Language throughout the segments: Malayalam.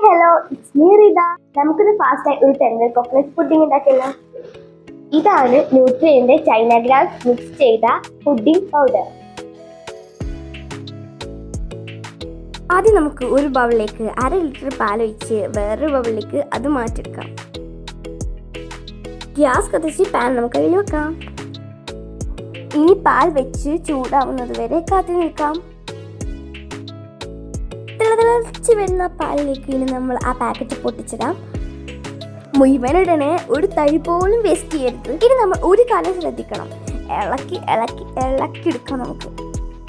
ഹലോ ഇറ്റ്സ് മീ റിത നമുക്കിത് ഫാസ്റ്റ് ആയി ഒരു ടെൻഡർ കോക്കനട്ട് പുഡിംഗ് ഉണ്ടാക്കിയല്ലോ ഇതാണ് ന്യൂട്രിയന്റെ ചൈന ഗ്രാസ് മിക്സ് ചെയ്ത പുഡിംഗ് പൗഡർ ആദ്യം നമുക്ക് ഒരു ബൗളിലേക്ക് അര ലിറ്റർ പാൽ പാലൊഴിച്ച് വേറൊരു ബൗളിലേക്ക് അത് മാറ്റിയെടുക്കാം. ഗ്യാസ് കത്തിച്ച് പാൻ നമുക്ക് അതിൽ വെക്കാം. ഇനി പാൽ വെച്ച് ചൂടാവുന്നത് വരെ കാത്തു നിൽക്കാം തിളതിളച്ച് വരുന്ന പാലിലേക്ക് ഇനി നമ്മൾ ആ പാക്കറ്റ് പൊട്ടിച്ചിടാം. മുഴുവനുടനെ ഒരു തൈ പോലും വേസ്റ്റ് ചെയ്യരുത്. ഇനി നമ്മൾ ഒരു കാലം ശ്രദ്ധിക്കണം. ഇളക്കി ഇളക്കി ഇളക്കി എടുക്കാം നമുക്ക്.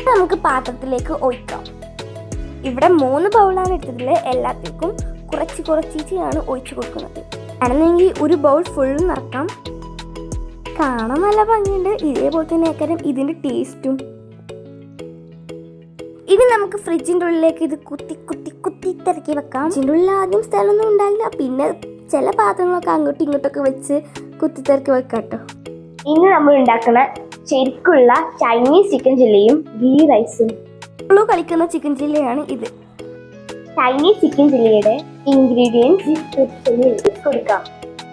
നമുക്ക് പാത്രത്തിലേക്ക് ഒഴിക്കാം. ഇവിടെ മൂന്ന് ബൗളാണ് എടുത്തതിൽ എല്ലാത്തേക്കും കുറച്ച് കുറച്ചിട്ടാണ് ഒഴിച്ചു കൊടുക്കുന്നത്. ആണെന്നെങ്കിൽ ഒരു ബൗൾ ഫുള്ളും നിറക്കാം. കാണാൻ നല്ല ഭംഗിയുണ്ട്. ഇതേപോലെ തന്നെ ആക്കാരം ഇതിന്റെ ടേസ്റ്റും ഇനി നമുക്ക് ഫ്രിഡ്ജിന്റെ ഉള്ളിലേക്ക് ഇത് കുത്തി കുത്തി കുത്തി തിരക്കി വെക്കാം. ഇതിന്റെ ഉള്ളിൽ ആദ്യം സ്ഥലമൊന്നും ഉണ്ടായില്ല. പിന്നെ ചില പാത്രങ്ങളൊക്കെ അങ്ങോട്ടും ഇങ്ങോട്ടൊക്കെ വെച്ച് കുത്തി തിരക്കി വെക്കാം കേട്ടോ. ഇനി നമ്മൾ ഉണ്ടാക്കുന്ന ശരിക്കുള്ള ചൈനീസ് ചിക്കൻ ചില്ലിയും ഗീ റൈസും നമ്മൾ കളിക്കുന്ന ചിക്കൻ ചില്ലിയാണ് ഇത്. ചൈനീസ് ചിക്കൻ ചില്ലിയുടെ ഇൻഗ്രീഡിയൻസ് കൊടുക്കാം.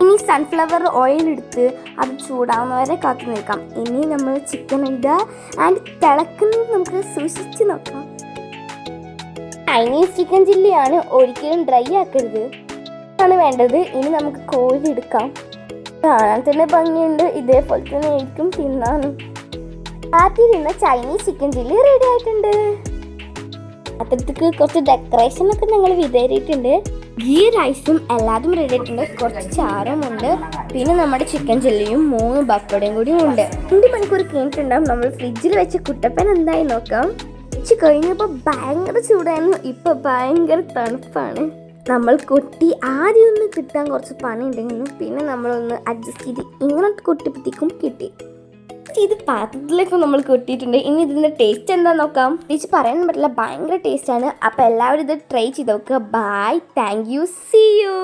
ഇനി സൺഫ്ലവർ ഓയിൽ എടുത്ത് അത് ചൂടാവുന്നവരെ കാത്തു നിൽക്കാം. ഇനി നമ്മൾ ചിക്കൻ ഇടുക ആൻഡ് തിളക്കുന്നത് നമുക്ക് സൂക്ഷിച്ച് നോക്കാം. ചൈനീസ് ചിക്കൻ ചില്ലിയാണ് ഒരിക്കലും ഡ്രൈ ആക്കരുത്. ആണ് വേണ്ടത്. ഇനി നമുക്ക് കോഴി എടുക്കാം. കാണാൻ തന്നെ ഭംഗിയുണ്ട്. ഇതേപോലെ തന്നെ ആയിരിക്കും തിന്നാനും ആദ്യം ചൈനീസ് ചിക്കൻ ചില്ലി റെഡി ആയിട്ടുണ്ട്. അത്രത്തേക്ക് കുറച്ച് ഡെക്കറേഷൻ ഒക്കെ ഞങ്ങൾ വിതറിയിട്ടുണ്ട്. ഗീ റൈസും എല്ലാതും റെഡി ആയിട്ടുണ്ട്. കുറച്ച് ചാരമുണ്ട് പിന്നെ നമ്മുടെ ചിക്കൻ ചില്ലിയും മൂന്ന് ബപ്പടയും കൂടി ഉണ്ട്. രണ്ട് മണിക്കൂർ കഴിഞ്ഞിട്ടുണ്ടാവും. നമ്മൾ ഫ്രിഡ്ജിൽ വെച്ച കുട്ടപ്പൻ എന്തായി നോക്കാം. ഉച്ച കഴിഞ്ഞപ്പോൾ ഭയങ്കര ചൂടായിരുന്നു. ഇപ്പൊ ഭയങ്കര തണുപ്പാണ്. നമ്മൾ കൊട്ടി ആദ്യം ഒന്ന് കിട്ടാൻ കുറച്ച് പണി ഉണ്ടെങ്കിലും പിന്നെ നമ്മളൊന്ന് അഡ്ജസ്റ്റ് ചെയ്ത് ഇങ്ങനെ കൊട്ടിപ്പത്തിക്കും കിട്ടി. ഇത് പാത്രത്തിലേക്ക് നമ്മൾ കൊട്ടിയിട്ടുണ്ട്. ഇനി ഇതിന്റെ ടേസ്റ്റ് എന്താ നോക്കാം? ടേസ്റ്റ് പറയാൻ പറ്റില്ല ഭയങ്കര ടേസ്റ്റ് ആണ്. അപ്പൊ എല്ലാവരും ഇത് ട്രൈ ചെയ്ത് നോക്കുക bye thank you see you